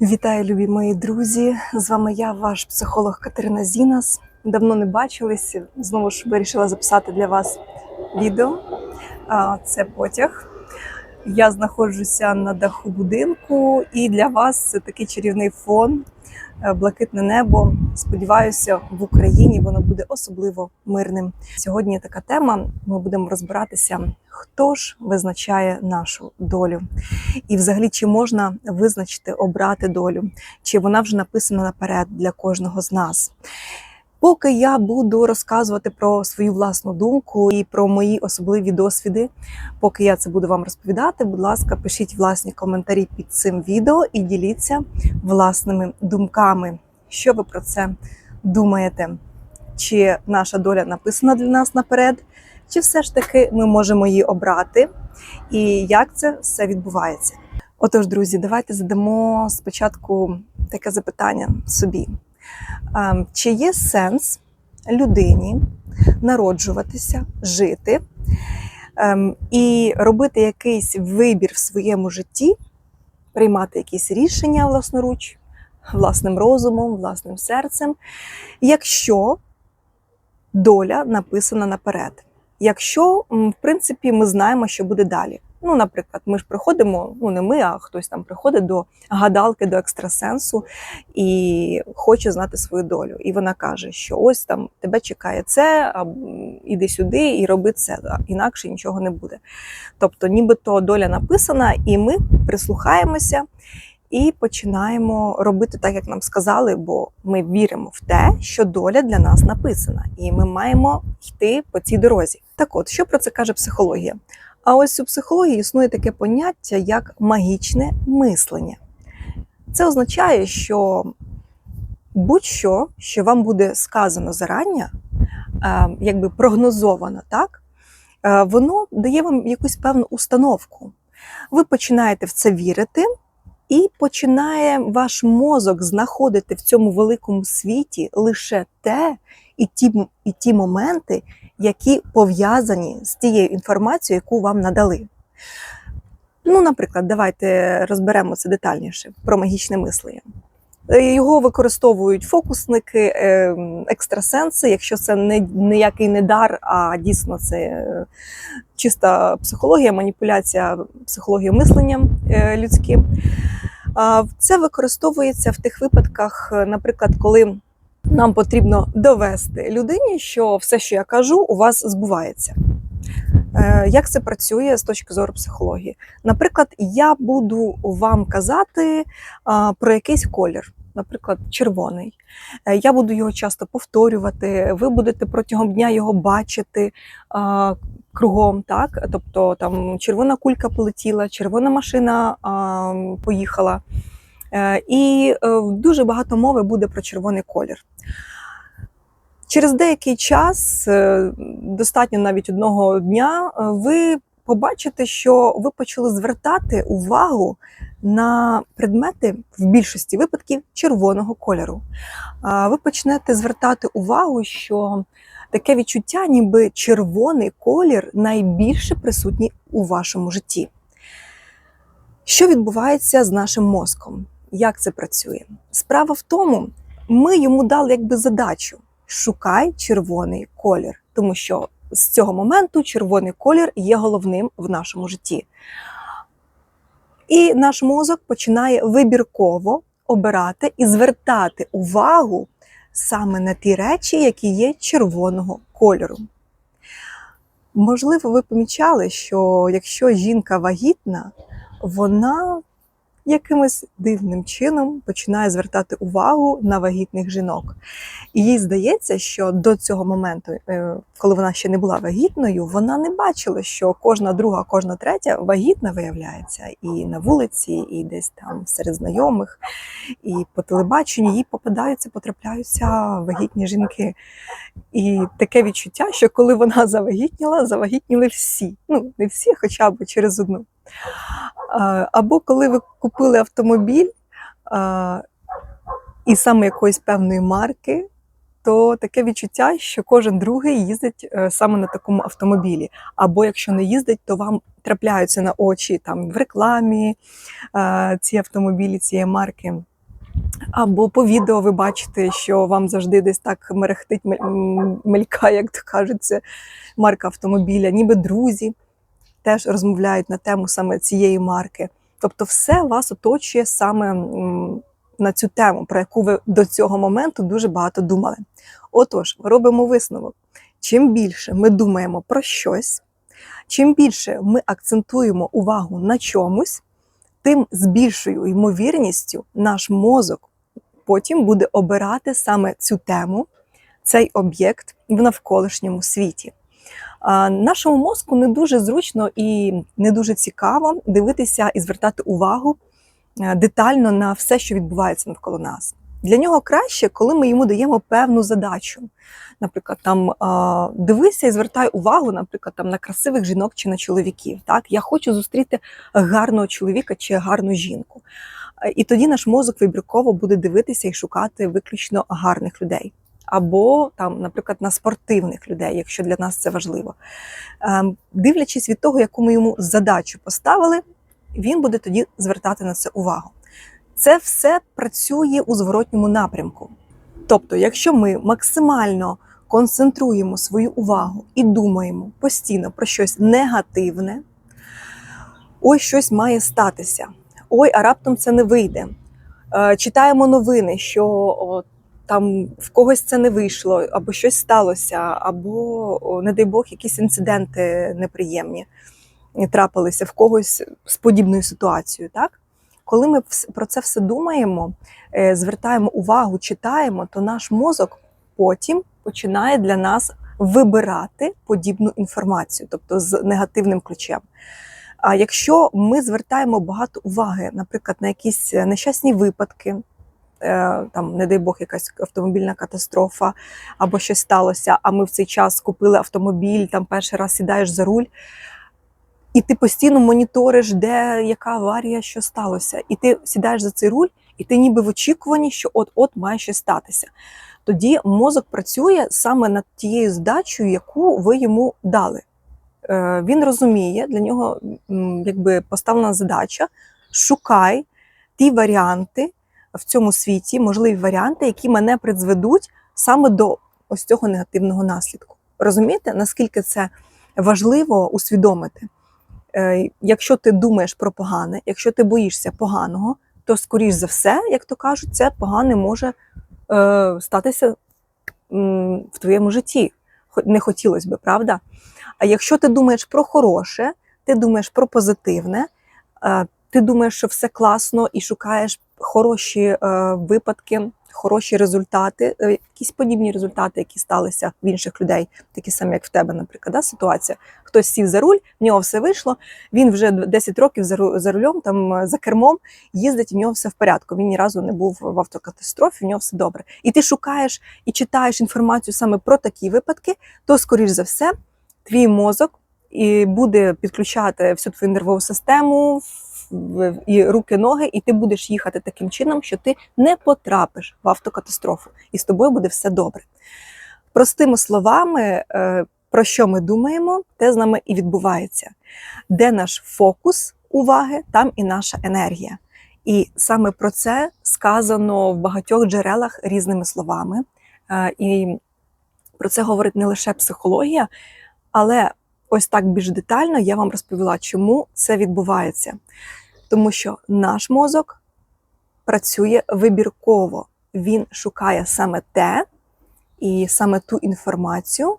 Вітаю, любі мої друзі! З вами я, ваш психолог Катерина Зінас. Давно не бачились. Знову ж вирішила записати для вас відео. Це потяг. Я знаходжуся на даху будинку, і для вас це такий чарівний фон, блакитне небо. Сподіваюся, в Україні воно буде особливо мирним. Сьогодні така тема. Ми будемо розбиратися, хто ж визначає нашу долю. І взагалі, чи можна визначити, обрати долю, чи вона вже написана наперед для кожного з нас. Поки я буду розказувати про свою власну думку і про мої особливі досвіди, поки я це буду вам розповідати, будь ласка, пишіть власні коментарі під цим відео і діліться власними думками. Що ви про це думаєте? Чи наша доля написана для нас наперед, чи все ж таки ми можемо її обрати? І як це все відбувається? Отож, друзі, давайте задамо спочатку таке запитання собі: чи є сенс людині народжуватися, жити ем, і робити якийсь вибір в своєму житті, приймати якісь рішення власноруч, власним розумом, власним серцем, якщо доля написана наперед? Якщо, в принципі, ми знаємо, що буде далі. Ну, наприклад, ми ж приходимо, ну не ми, а хтось там приходить до гадалки, до екстрасенсу і хоче знати свою долю. І вона каже, що ось там тебе чекає це, а, іди сюди і роби це, а інакше нічого не буде. Тобто, нібито доля написана, і ми прислухаємося і починаємо робити так, як нам сказали, бо ми віримо в те, що доля для нас написана, і ми маємо йти по цій дорозі. Так от, що про це каже психологія? А ось у психології існує таке поняття як магічне мислення. Це означає, що будь-що, що вам буде сказано зарання, е, якби прогнозовано, так, е, воно дає вам якусь певну установку. Ви починаєте в це вірити, і починає ваш мозок знаходити в цьому великому світі лише те і ті, і ті моменти, які пов'язані з тією інформацією, яку вам надали. Ну, наприклад, давайте розберемо це детальніше про магічне мислення. Е, Його використовують фокусники, е, екстрасенси, якщо це не ніякий не дар, а дійсно це е, чиста психологія, маніпуляція психологією мислення людським. Це використовується в тих випадках, наприклад, коли нам потрібно довести людині, що все, що я кажу, у вас збувається. Е, Як це працює з точки зору психології? Наприклад, я буду вам казати про якийсь колір, наприклад, червоний. Е, Я буду його часто повторювати, ви будете протягом дня його бачити кругом, так? Тобто там червона кулька полетіла, червона машина поїхала. Е, І е, дуже багато мови буде про червоний колір. Через деякий час, е, достатньо навіть одного дня, ви побачите, що ви почали звертати увагу на предмети в більшості випадків червоного кольору. Ви почнете звертати увагу, що таке відчуття, ніби червоний колір найбільше присутній у вашому житті. Що відбувається з нашим мозком? Як це працює? Справа в тому, ми йому дали якби задачу шукай червоний колір, тому що з цього моменту червоний колір є головним в нашому житті. І наш мозок починає вибірково обирати і звертати увагу саме на ті речі, які є червоного кольору. Можливо, ви помічали, що якщо жінка вагітна, вона якимось дивним чином починає звертати увагу на вагітних жінок. І їй здається, що до цього моменту, е, коли вона ще не була вагітною, вона не бачила, що кожна друга, кожна третя вагітна виявляється і на вулиці, і десь там серед знайомих, і по телебаченню їй попадаються, потрапляються вагітні жінки. І таке відчуття, що коли вона завагітніла, завагітніли всі. Ну, не всі, хоча б через одну. Або коли ви купили автомобіль і саме якоїсь певної марки, то таке відчуття, що кожен другий їздить е, саме на такому автомобілі. Або якщо не їздить, то вам трапляються на очі там в рекламі ці автомобілі цієї марки. Або по відео ви бачите, що вам завжди десь так мерехтить, мель- м, мелькає, як то кажеться, марка автомобіля, ніби друзі теж розмовляють на тему саме цієї марки. Тобто, все вас оточує саме на цю тему, про яку ви до цього моменту дуже багато думали. Отож, робимо висновок. Чим більше ми думаємо про щось, чим більше ми акцентуємо увагу на чомусь, тим з більшою ймовірністю наш мозок потім буде обирати саме цю тему, цей об'єкт в навколишньому світі. Нашому мозку не дуже зручно і не дуже цікаво дивитися і звертати увагу е, детально на все, що відбувається навколо нас. Для нього краще, коли ми йому даємо певну задачу. Наприклад, там дивися і звертай увагу, наприклад, там на красивих жінок чи на чоловіків. Так, я хочу зустріти гарного чоловіка чи гарну жінку. Е, І тоді наш мозок вибірково буде дивитися і шукати виключно гарних людей. Або там, наприклад, на спортивних людей, якщо для нас це важливо. Ем, Дивлячись від того, яку ми йому задачу поставили, він буде тоді звертати на це увагу. Це все працює у зворотньому напрямку. Тобто, якщо ми максимально концентруємо свою увагу і думаємо постійно про щось негативне, ой, щось має статися, ой, а раптом це не вийде. Е, Читаємо новини, що там в когось це не вийшло, або щось сталося, або, не дай Бог, якісь інциденти неприємні трапилися в когось з подібною ситуацією. Так? Коли ми про це все думаємо, е, звертаємо увагу, читаємо, то наш мозок потім починає для нас вибирати подібну інформацію, тобто з негативним ключем. А якщо ми звертаємо багато уваги, наприклад, на якісь нещасні випадки, там, не дай Бог, якась автомобільна катастрофа або щось сталося, а ми в цей час купили автомобіль, там перший раз сідаєш за руль, і ти постійно моніториш, де яка аварія, що сталося. І ти сідаєш за цей руль, і ти ніби в очікуванні, що от-от має щось статися. Тоді мозок працює саме над тією здачею, яку ви йому дали. Е, Він розуміє, для нього якби поставлена задача: шукай ті варіанти в цьому світі, можливі варіанти, які мене призведуть саме до ось цього негативного наслідку. Розумієте, наскільки це важливо усвідомити? Е, Якщо ти думаєш про погане, якщо ти боїшся поганого, то скоріш за все, як то кажуть, це погане може е, статися в твоєму житті. Не хотілося би, правда? А якщо ти думаєш про хороше, ти думаєш про позитивне, е, ти думаєш, що все класно і шукаєш хороші е, випадки, хороші результати, е, якісь подібні результати, які сталися в інших людей, такі самі, як в тебе, наприклад, да, ситуація. Хтось сів за руль, в нього все вийшло. Він вже 10 років за ру- за рулем, там е, за кермом їздить, в нього все в порядку. Він ні разу не був в автокатастрофі, в нього все добре. І ти шукаєш і читаєш інформацію саме про такі випадки, то скоріш за все твій мозок і буде підключати всю твою нервову систему і руки, ноги, і ти будеш їхати таким чином, що ти не потрапиш в автокатастрофу, і з тобою буде все добре. Простими словами, е, про що ми думаємо, те з нами і відбувається. Де наш фокус уваги, там і наша енергія. І саме про це сказано в багатьох джерелах різними словами. Е, І про це говорить не лише психологія, але ось так більш детально я вам розповіла, чому це відбувається. Тому що наш мозок працює вибірково. Він шукає саме те і саме ту інформацію,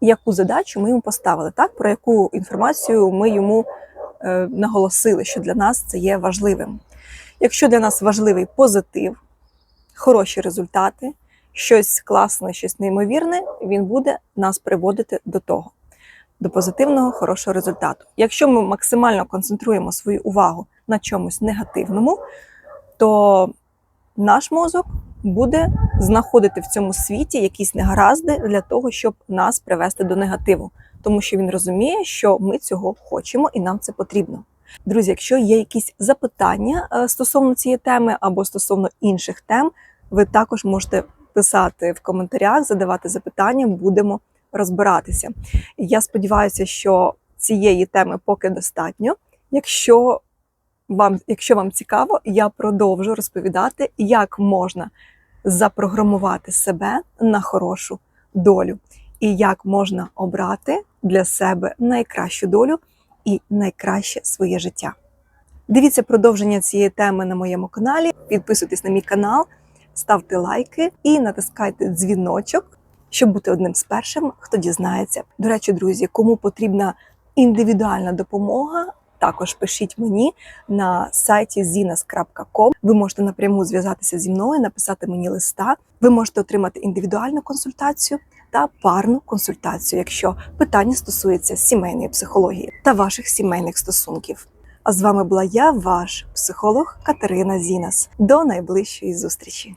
яку задачу ми йому поставили, так? про яку інформацію ми йому е, наголосили, що для нас це є важливим. Якщо для нас важливий позитив, хороші результати, щось класне, щось неймовірне, він буде нас приводити до того, до позитивного, хорошого результату. Якщо ми максимально концентруємо свою увагу на чомусь негативному, то наш мозок буде знаходити в цьому світі якісь негаразди для того, щоб нас привести до негативу, тому що він розуміє, що ми цього хочемо і нам це потрібно. Друзі, якщо є якісь запитання е, стосовно цієї теми або стосовно інших тем, ви також можете писати в коментарях, задавати запитання, будемо розбиратися. Я сподіваюся, що цієї теми поки достатньо. Якщо вам, якщо вам цікаво, я продовжу розповідати, як можна запрограмувати себе на хорошу долю, і як можна обрати для себе найкращу долю і найкраще своє життя. Дивіться продовження цієї теми на моєму каналі. Підписуйтесь на мій канал, ставте лайки і натискайте дзвіночок, щоб бути одним з першим, хто дізнається. До речі, друзі, кому потрібна індивідуальна допомога, також пишіть мені на сайті zinas.com. Ви можете напряму зв'язатися зі мною, написати мені листа. Ви можете отримати індивідуальну консультацію та парну консультацію, якщо питання стосується сімейної психології та ваших сімейних стосунків. А з вами була я, ваш психолог Катерина Зінас. До найближчої зустрічі.